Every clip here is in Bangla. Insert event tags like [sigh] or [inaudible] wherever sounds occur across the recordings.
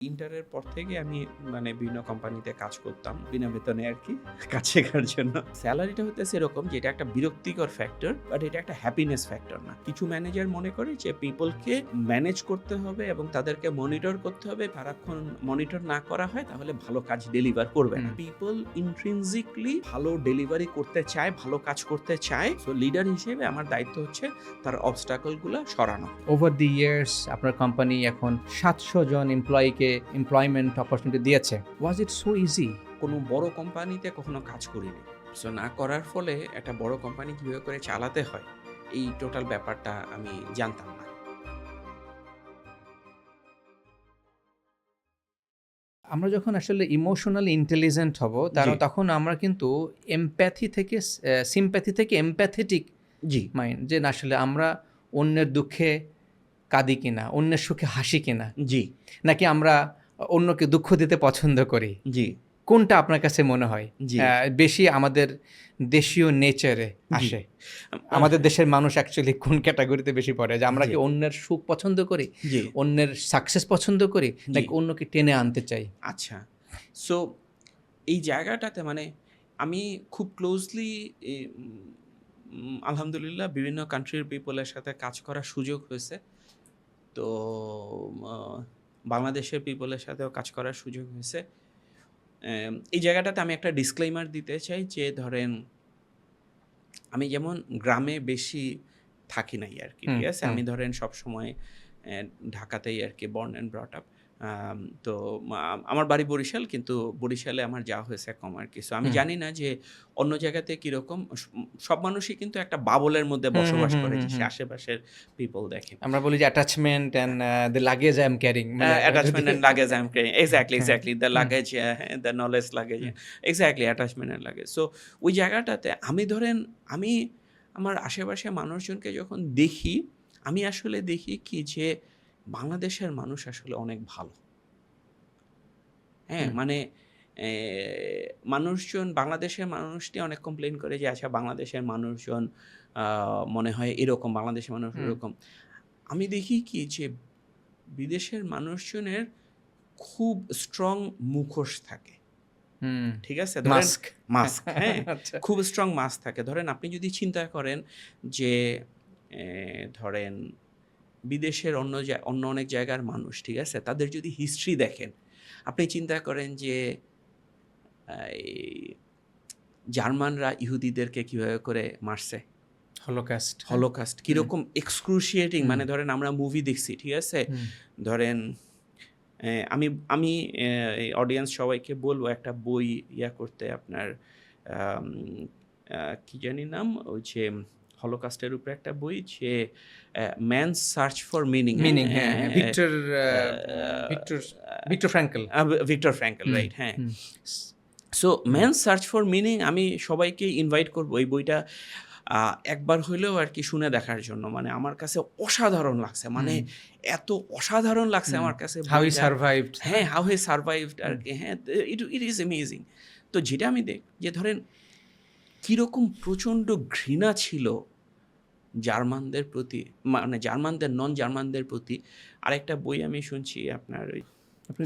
ইন্টারের পর থেকে আমি মানে বিভিন্ন কোম্পানিতে কাজ করতাম বিনা বেতনে আর কি কাজ শেখার জন্য। স্যালারিটা হতেছে এরকম যে এটা একটা বিরক্তিকর ফ্যাক্টর বাট এটা একটা হ্যাপিনেস ফ্যাক্টর না। কিছু ম্যানেজার মনে করে যে পিপলকে ম্যানেজ করতে হবে এবং তাদেরকে মনিটর করতে হবে সারাক্ষণ মনিটর না করা হয় তাহলে ভালো কাজ ডেলিভার করবে না। পিপল ইন্ট্রিনজিকলি ভালো ডেলিভারি করতে চায় ভালো কাজ করতে চায় সো লিডার হিসেবে আমার দায়িত্ব হচ্ছে তার অবস্টাকলগুলো সরানো। ওভার দি ইয়ার্স আপনার কোম্পানি এখন সাতশো জন এমপ্লয়িকে এমপ্লয়মেন্ট অপরচুনিটি দিয়েছে। ওয়াজ ইট সো ইজি কোনো বড় কোম্পানিতে কখনো কাজ করিনি। সো না করার ফলে একটা বড় কোম্পানি কীভাবে করে চালাতে হয় এই টোটাল ব্যাপারটা আমি জানতাম না। আমরা যখন আসলে ইমোশনালি ইন্টেলিজেন্ট হব তারা তখন আমরা কিন্তু এমপ্যাথি থেকে সিম্প্যাথি থেকে এমপ্যাথেটিক জি। মাইন্ড যে না আসলে আমরা অন্যের দুঃখে কাঁদি কিনা অন্যের সুখে হাসি কিনা জি। নাকি আমরা অন্যকে দুঃখ দিতে পছন্দ করি? জি। কোনটা আপনার কাছে মনে হয়? জি। বেশি আমাদের দেশীয় নেচারে আসে। আমাদের দেশের মানুষ অ্যাকচুয়ালি কোন ক্যাটাগরিতে বেশি পড়ে? যে আমরা কি অন্যের সুখ পছন্দ করি? অন্যের সাকসেস পছন্দ করি? নাকি অন্যকে টেনে আনতে চাই? আচ্ছা। সো এই জায়গাটাতে মানে আমি খুব ক্লোজলি আলহামদুলিল্লাহ বিভিন্ন কান্ট্রির পিপলের সাথে কাজ করার সুযোগ হয়েছে। তো বাংলাদেশের পিপলের সাথেও কাজ করার সুযোগ হয়েছে। এই জায়গাটাতে আমি একটা ডিসক্লেমার দিতে চাই যে ধরেন আমি যেমন গ্রামে বেশি থাকি নাই আর কি ঠিক আছে? আমি ধরেন সব সময় ঢাকাতেই আর কি বর্ন অ্যান্ড ব্রট আপ তো আমার বাড়ি বরিশাল কিন্তু বরিশালে আমার যাওয়া হয়েছে কম আর কি। সো আমি। জানি না যে অন্য জায়গাতে কীরকম সব মানুষই কিন্তু একটা বাবলের মধ্যে বসবাস করে যে সে আশেপাশের পিপল দেখে। আমরা বলি যে attachment and the luggage I am carrying attachment and luggage I am carrying exactly. Exactly the luggage the knowledge luggage exactly attachment and luggage so ওই জায়গাটাতে আমি ধরেন আমি আমার আশেপাশে মানুষজনকে যখন দেখি আমি আসলে দেখি কি যে বাংলাদেশের মানুষ আসলে অনেক ভালো। হ্যাঁ মানে মানুষজন বাংলাদেশের মানুষটি অনেক কমপ্লেন করে যে আচ্ছা বাংলাদেশের মানুষজন মনে হয় এরকম বাংলাদেশের মানুষ এরকম। আমি দেখি কি যে বিদেশের মানুষজনের খুব স্ট্রং মুখোশ থাকে। হুম। ঠিক আছে? মাস্ক মাস্ক হ্যাঁ [laughs] আচ্ছা। খুব স্ট্রং মাস থাকে। ধরেন আপনি যদি চিন্তা করেন যে ধরেন বিদেশের অন্য অন্য অনেক জায়গার মানুষ ঠিক আছে? তাদের যদি হিস্ট্রি দেখেন আপনি চিন্তা করেন যে এই, জার্মানরা ইহুদিদেরকে কীভাবে করে মারছে? হলোকাস্ট হলোকাস্ট কীরকম এক্সক্রুশিয়েটিং মানে ধরেন আমরা মুভি দেখছি ঠিক আছে? ধরেন আমি আমি অডিয়েন্স সবাইকে বলব একটা বই ইয়া করতে আপনার কি জানি নাম? ওই যে হলোকাস্টের উপরে একটা বই যে man search for meaning meaning হ্যাঁ Viktor Viktor Viktor Frankl Viktor Frankl right হ্যাঁ। So man search for meaning আমি সবাইকে ইনভাইট করব এই বইটা একবার হইলেও আর কি শুনে দেখার জন্য। মানে আমার কাছে অসাধারণ লাগছে মানে এত অসাধারণ লাগছে আমার কাছে হাউ সার্ভাইভড হ্যাঁ হাউ হে সার্ভাইভড আর কি হ্যাঁ ইট ইট ইজ অ্যামেজিং তো যেটা আমি দেখ যে ধরেন কীরকম প্রচণ্ড ঘৃণা ছিল জার্মানদের প্রতি মানে জার্মানদের নন জার্মানদের প্রতি আরেকটা বই আমি শুনছি আপনার ওই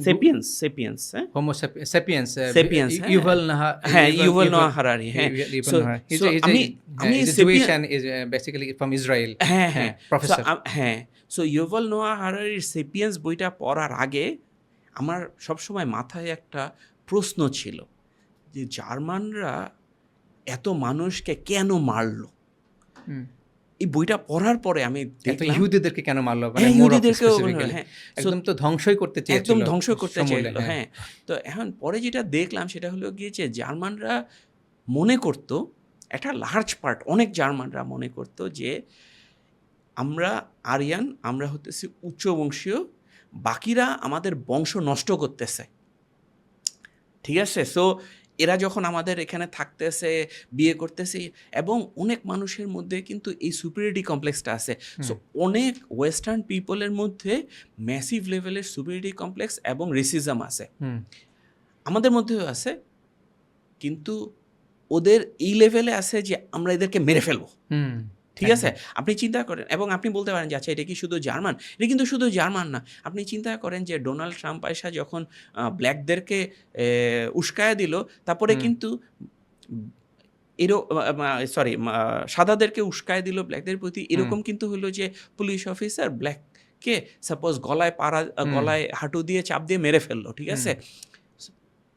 সেপিয়েন্স সেপিয়েন্স হ্যাঁ? Homo sapiens Sapiens। Yuval Noah হ্যাঁ ইউভেল নোয়া হারারি হ্যাঁ। So- so আমি- আমি আমি Jewish and is basically from Israel হ্যাঁ হ্যাঁ। প্রফেসর হ্যাঁ। সো ইউভাল নোয়া হারারির সেপিয়েন্স বইটা পড়ার আগে আমার সবসময় মাথায় একটা প্রশ্ন ছিল যে জার্মানরা এত মানুষকে কেন মারলো? এই বইটা পড়ার পরে আমি ইহুদিদেরকে কেন মারলো? মানে হ্যাঁ specifically? হ্যাঁ একদম তো ধ্বংসই করতে চেয়েছিল একদম ধ্বংস করতে চাইলো হ্যাঁ। তো এখন পরে যেটা দেখলাম সেটা হলো গিয়ে যে জার্মানরা মনে করত একটা লার্জ পার্ট অনেক জার্মানরা মনে করত যে আমরা আরিয়ান আমরা হতেছি উচ্চবংশীয় বাকিরা আমাদের বংশ নষ্ট করতেছে। ঠিক আছে? সো এরা যখন আমাদের এখানে থাকতেছে বিয়ে করতেছে এবং অনেক মানুষের মধ্যে কিন্তু এই সুপিরিয়রিটি কমপ্লেক্সটা আছে। সো অনেক ওয়েস্টার্ন পিপলের মধ্যে ম্যাসিভ লেভেলের সুপিরিয়রিটি কমপ্লেক্স এবং রেসিজম আছে। আমাদের মধ্যেও আছে কিন্তু ওদের এই লেভেলে আছে যে আমরা এদেরকে মেরে ফেলব। ঠিক আছে? আপনি চিন্তা করেন এবং আপনি বলতে পারেন যে আচ্ছা এটা কি শুধু জার্মান? এটা কিন্তু শুধু জার্মান না। আপনি চিন্তা করেন যে ডোনাল্ড ট্রাম্প আয়সা যখন ব্ল্যাকদেরকে উস্কায়া দিল তারপরে কিন্তু এরো সরি সাদাদেরকে উস্কায় দিল ব্ল্যাকদের প্রতি। এরকম কিন্তু হলো যে পুলিশ অফিসার ব্ল্যাককে সাপোজ গলায় পাড়া গলায় হাঁটু দিয়ে চাপ দিয়ে মেরে ফেলল ঠিক আছে?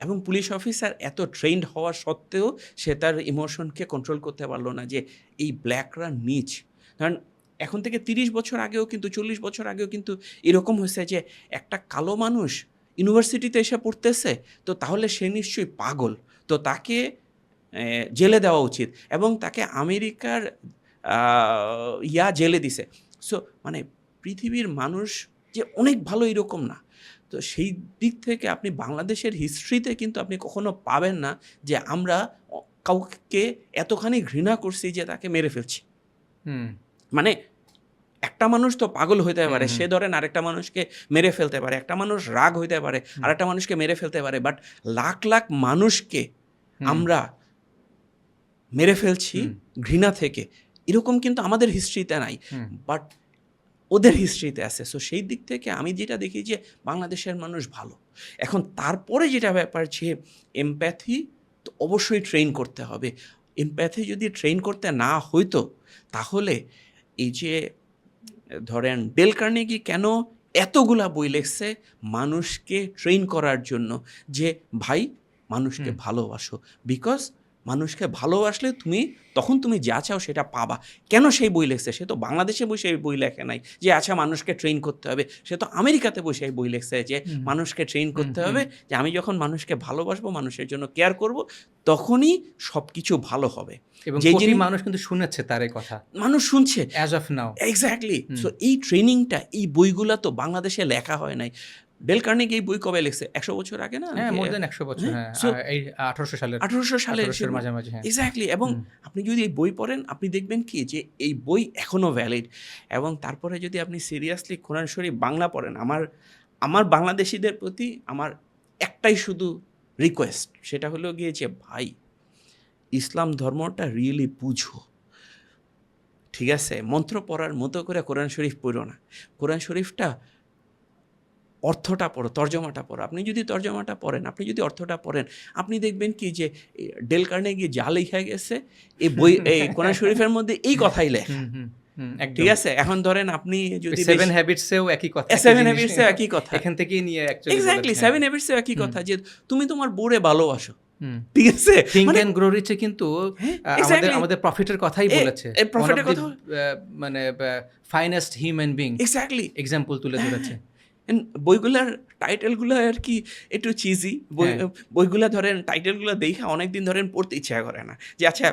এবং পুলিশ অফিসার এত ট্রেন্ড হওয়া সত্ত্বেও সে তার ইমোশনকে কন্ট্রোল করতে পারল না যে এই ব্ল্যাকরা নিচ কারণ এখন থেকে তিরিশ বছর আগেও কিন্তু, চল্লিশ বছর আগেও কিন্তু এরকম হয়েছে যে একটা কালো মানুষ ইউনিভার্সিটিতে এসে পড়তেছে, তো তাহলে সে নিশ্চয়ই পাগল। তো তাকে জেলে দেওয়া উচিত এবং তাকে আমেরিকার ইয়া জেলে দিছে। সো মানে পৃথিবীর মানুষ যে অনেক ভালো এরকম না। তো সেই দিক থেকে আপনি বাংলাদেশের হিস্ট্রিতে কিন্তু আপনি কখনো পাবেন না যে আমরা কাউকে এতখানি ঘৃণা করছি যে তাকে মেরে ফেলছি। মানে একটা মানুষ তো পাগল হইতে পারে। সে ধরেন আরেকটা মানুষকে মেরে ফেলতে পারে একটা মানুষ রাগ হইতে পারে। আরেকটা মানুষকে মেরে ফেলতে পারে বাট লাখ লাখ মানুষকে আমরা মেরে ফেলছি ঘৃণা থেকে। এরকম কিন্তু আমাদের হিস্ট্রিতে নাই। বাট ওদের হিস্ট্রিতে আছে। সো সেই দিক থেকে আমি যেটা দেখি যে বাংলাদেশের মানুষ ভালো। এখন তারপরে যেটা ব্যাপার যে এমপ্যাথি তো অবশ্যই ট্রেন করতে হবে। এমপ্যাথি যদি ট্রেন করতে না হইতো তাহলে এই যে ধরেন ডেল কার্নেগি কেন এতগুলা বই লেখছে মানুষকে ট্রেন করার জন্য যে ভাই মানুষকে ভালোবাসো। বিকজ মানুষকে ভালোবাসলে তুমি তখন তুমি যা চাও সেটা পাবা। কেন সেই বই লেখছে? সে তো বাংলাদেশে বসে বই লেখে নাই। যে আচ্ছা মানুষকে ট্রেন করতে হবে। সে তো আমেরিকাতে বসে এই বই লেখছে যে মানুষকে ট্রেন করতে হবে যে আমি যখন মানুষকে ভালোবাসবো মানুষের জন্য কেয়ার করব তখনই সব কিছু ভালো হবে। এবং যে মানুষ কিন্তু শুনেছে তার এই কথা। মানুষ শুনছে। As of now exactly so এই ট্রেনিংটা এই বইগুলা তো বাংলাদেশে লেখা হয় নাই। ডেল কার্নেগি এই বই কবে লিখছে? একশো বছর আগে না? হ্যাঁ মোর দেন একশো বছর হ্যাঁ, হ্যাঁ। এই আঠারোশো সালের আঠারোশো সালে মাঝামাঝি হ্যাঁ। এক্স্যাক্টলি এবং আপনি যদি এই বই পড়েন আপনি দেখবেন কি যে এই বই এখনও ভ্যালিড এবং তারপরে যদি আপনি সিরিয়াসলি কোরআন শরীফ বাংলা পড়েন আমার আমার বাংলাদেশিদের প্রতি আমার একটাই শুধু রিকোয়েস্ট সেটা হলো গিয়ে যে ভাই ইসলাম ধর্মটা রিয়েলি বুঝো। ঠিক আছে? মন্ত্র পড়ার মতো করে কোরআন শরীফ পড়ো না। কোরআন শরীফটা অর্থটা পড়ো তর্জমাটা পড়ো। আপনি যদি তর্জমাটা পড়েন আপনি যদি অর্থটা পড়েন আপনি দেখবেন কি যে ডেল কার্নে গিয়ে যা লেখা গেছে এই বই এই কোরআন শরীফের মধ্যে এই কথাই লেখা। ঠিক আছে? এখন ধরেন আপনি যদি সেভেন হ্যাবিটসেও একই কথা। সেভেন জিনিস। হ্যাবিটসে একই কথা। এখান থেকেই নিয়ে এক্স্যাক্টলি সেভেন হ্যাবিটসে একই কথা যে তুমি তোমার বোরে ভালোবাসো। ঠিক আছে? থিঙ্ক মানে- এন্ড গ্রো রিচে কিন্তু হ্যাঁ, আমাদের আমাদের প্রফিটের কথাই বলেছে। the, কথা- মানে finest human being exactly example তুলে ধরেছে। বইগুলার টাইটেলগুলো আর কি একটু চিজি হ্যাঁ। বইগুলা ধরেন টাইটেলগুলো দেখে অনেকদিন ধরেন পড়তে ইচ্ছা করে না। যে আচ্ছা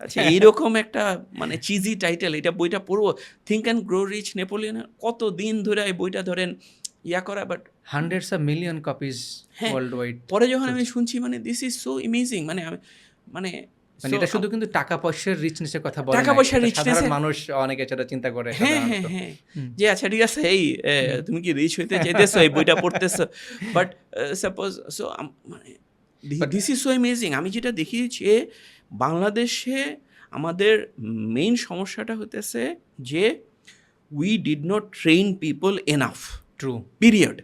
আচ্ছা এইরকম একটা মানে চিজি টাইটেল এটা বইটা পড়ব। Think and grow rich Napoleon কত দিন ধরে এই বইটা ধরেন ইয়া করা but hundreds of million copies হ্যাঁ। ওয়ার্ল্ড ওয়াইড পরে যখন আমি শুনছি মানে দিস ইজ সো ইমেজিং মানে মানে মানে এটা শুধু কিন্তু টাকা পয়সার রিচনেসের কথা বলে টাকা পয়সার এর- মানুষ অনেকে সেটা চিন্তা করে হ্যাঁ হ্যাঁ হ্যাঁ। যে আচ্ছা ঠিক আছে এই তুমি কি রিচ হইতে চাইতেছো এই বইটা পড়তেছো? বাট সাপোজ সো মানে দিস ইজ সো অ্যামেজিং আমি যেটা দেখি যে বাংলাদেশে আমাদের মেইন সমস্যাটা হতেছে যে we did not train people enough true period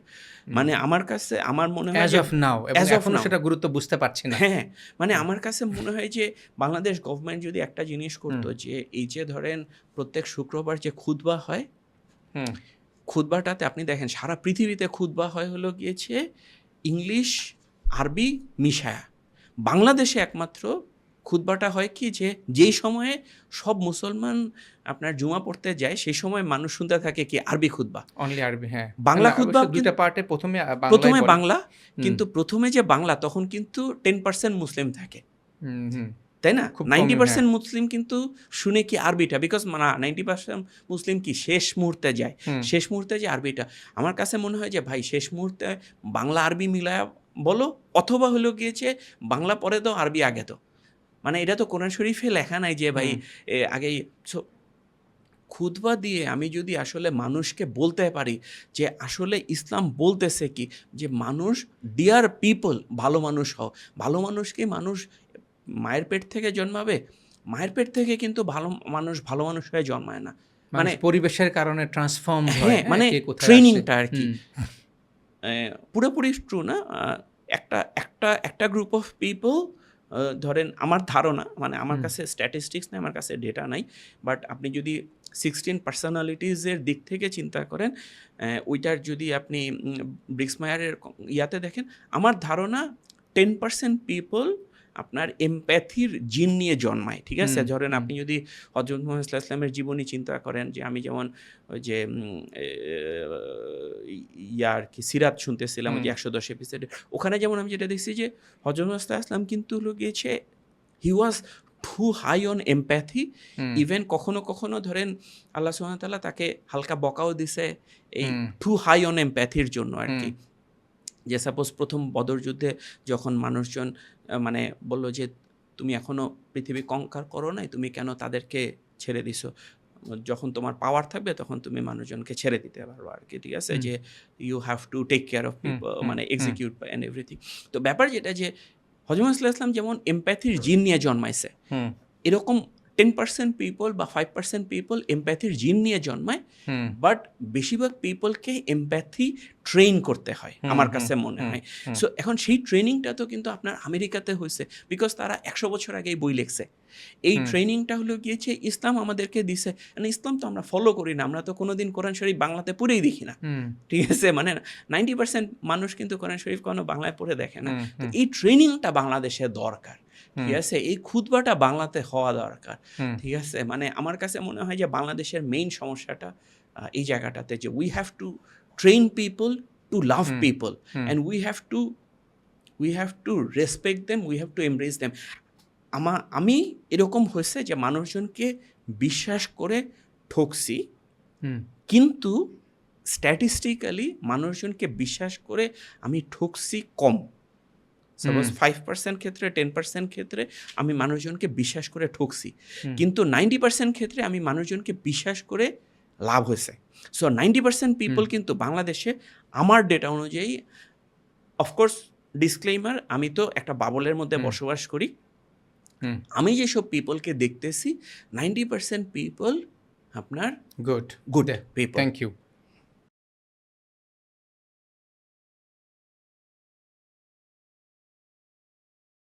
মানে আমার কাছে আমার মনে হয় অ্যাজ অফ নাও of এখনও now. সেটা গুরুত্ব বুঝতে পারছি না। হ্যাঁ মানে আমার কাছে মনে হয় যে বাংলাদেশ গভর্নমেন্ট যদি একটা জিনিস করতো যে এই যে ধরেন প্রত্যেক শুক্রবার যে খুদবা হয় হুম। খুদবাটাতে আপনি দেখেন সারা পৃথিবীতে খুদবা হয় হলো গিয়েছে ইংলিশ আরবি মিশায়া। বাংলাদেশে একমাত্র খুদবাটা হয় কি যে যেই সময়ে সব মুসলমান আপনার জুমা পড়তে যায় সেই সময় মানুষ শুনতে থাকে কি আরবি খুদবা অনলি আরবি হ্যাঁ। বাংলা না, খুতবা দুইটা পার্টে প্রথমে প্রথমে বাংলা কিন্তু প্রথমে যে বাংলা তখন কিন্তু টেন পার্সেন্ট মুসলিম থাকে। তাই না? নাইনটি হ্যাঁ। পার্সেন্ট মুসলিম কিন্তু শুনে কি আরবিটা বিকজ না নাইনটি পার্সেন্ট মুসলিম কি শেষ মুহূর্তে যায়। শেষ মুহূর্তে যে আরবিটা। আমার কাছে মনে হয় যে ভাই শেষ মুহূর্তে বাংলা আরবি মিলায়া বলো অথবা হলো গিয়েছে বাংলা পরে তো আরবি আগে তো। মানে এটা তো কোরআন শরীফে লেখা নাই যে ভাই আগে সো খুতবা দিয়ে আমি যদি আসলে মানুষকে বলতে পারি যে আসলে ইসলাম বলতেছে কি যে মানুষ ডিয়ার পিপল ভালো মানুষ হও। ভালো মানুষকে মানুষ মায়ের পেট থেকে জন্মাবে? মায়ের পেট থেকে কিন্তু ভালো মানুষ ভালো মানুষ হয়ে জন্মায় না। মানে পরিবেশের কারণে ট্রান্সফর্ম হয় হ্যাঁ, হ্যাঁ, মানে ট্রেনিংটা আর কি। পুরোপুরি ট্রু না। একটা একটা একটা গ্রুপ অফ পিপল ধরেন আমার ধারণা মানে আমার কাছে স্ট্যাটিস্টিক্স নেই আমার কাছে ডেটা নাই বাট আপনি যদি সিক্সটিন পার্সোনালিটিজের দিক থেকে চিন্তা করেন ওইটার যদি আপনি ব্রিক্সমায়ারের ইয়াতে দেখেন আমার ধারণা টেন পার্সেন্ট পিপল আপনার এমপ্যাথির জিন নিয়ে জন্মায় ঠিক আছে? ধরেন আপনি যদি হজরত মোহাম্মদ ইসলামের জীবনী চিন্তা করেন যে আমি যেমন ওই যে ইয়ার কি সিরাত শুনতেছিলাম ওই যে একশো দশ এপিসোডে ওখানে যেমন আমি যেটা দেখছি যে হজরত মোহাম্মদ ইসলাম কিন্তু হলো গিয়েছে he was too high on empathy even কখনো কখনো ধরেন আল্লাহ সুহামতাল্লাহ তাকে হালকা বকাও দিছে এই। টু হাই অন এমপ্যাথির জন্য আর কি। যে সাপোজ প্রথম বদর যুদ্ধে যখন মানুষজন মানে বলল যে তুমি এখনও পৃথিবী কঙ্কার করো নাই তুমি কেন তাদেরকে ছেড়ে দিছো? যখন তোমার পাওয়ার থাকবে তখন তুমি মানুষজনকে ছেড়ে দিতে পারো আর কি ঠিক আছে? যে you have to take care of people মানে। এক্সিকিউট অ্যান্ড এভরিথিং তো ব্যাপার যেটা যে হজরত ইসলাম যেমন এমপ্যাথির জিন নিয়ে জন্মাইছে এরকম টেন পার্সেন্ট পিপল বা ফাইভ পার্সেন্ট পিপল এমপ্যাথির জিন নিয়ে জন্মায় বাট বেশিরভাগ পিপলকে এমপ্যাথি ট্রেন করতে হয় আমার কাছে মনে হয়। সো এখন সেই ট্রেনিংটা তো কিন্তু আপনার আমেরিকাতে হয়েছে বিকজ তারা একশো বছর আগেই বই লিখছে। এই। ট্রেনিংটা হলো গিয়েছে ইসলাম আমাদেরকে দিছে। মানে ইসলাম তো আমরা ফলো করি না আমরা তো কোনোদিন কোরআন শরীফ বাংলাতে পড়েই দেখি না। ঠিক আছে? মানে নাইনটি পার্সেন্ট মানুষ কিন্তু কোরআন শরীফ কোনো বাংলায় পড়ে দেখে না। তো এই ট্রেনিংটা বাংলাদেশে দরকার। ঠিক আছে? এই খুদবাটা বাংলাতে হওয়া দরকার ঠিক আছে? মানে আমার কাছে মনে হয় যে বাংলাদেশের মেইন সমস্যাটা এই জায়গাটাতে যে we have to train people to love people. And we have to we have to respect them we have to embrace them আমা আমি এরকম হয়েছে যে মানুষজনকে বিশ্বাস করে ঠকছি কিন্তু স্ট্যাটিস্টিক্যালি মানুষজনকে বিশ্বাস করে আমি ঠকছি কম। সাপোজ ফাইভ পার্সেন্ট ক্ষেত্রে টেন পার্সেন্ট ক্ষেত্রে আমি মানুষজনকে বিশ্বাস করে ঠকছি। কিন্তু নাইনটি পার্সেন্ট ক্ষেত্রে আমি মানুষজনকে বিশ্বাস করে লাভ হয়েছে। সো নাইনটি পার্সেন্ট পিপল কিন্তু বাংলাদেশে আমার ডেটা অনুযায়ী অফকোর্স ডিসক্লেইমার আমি তো একটা বাবলের মধ্যে বসবাস করি। আমি যেসব পিপলকে দেখতেছি নাইনটি পার্সেন্ট পিপল আপনার good good people thank you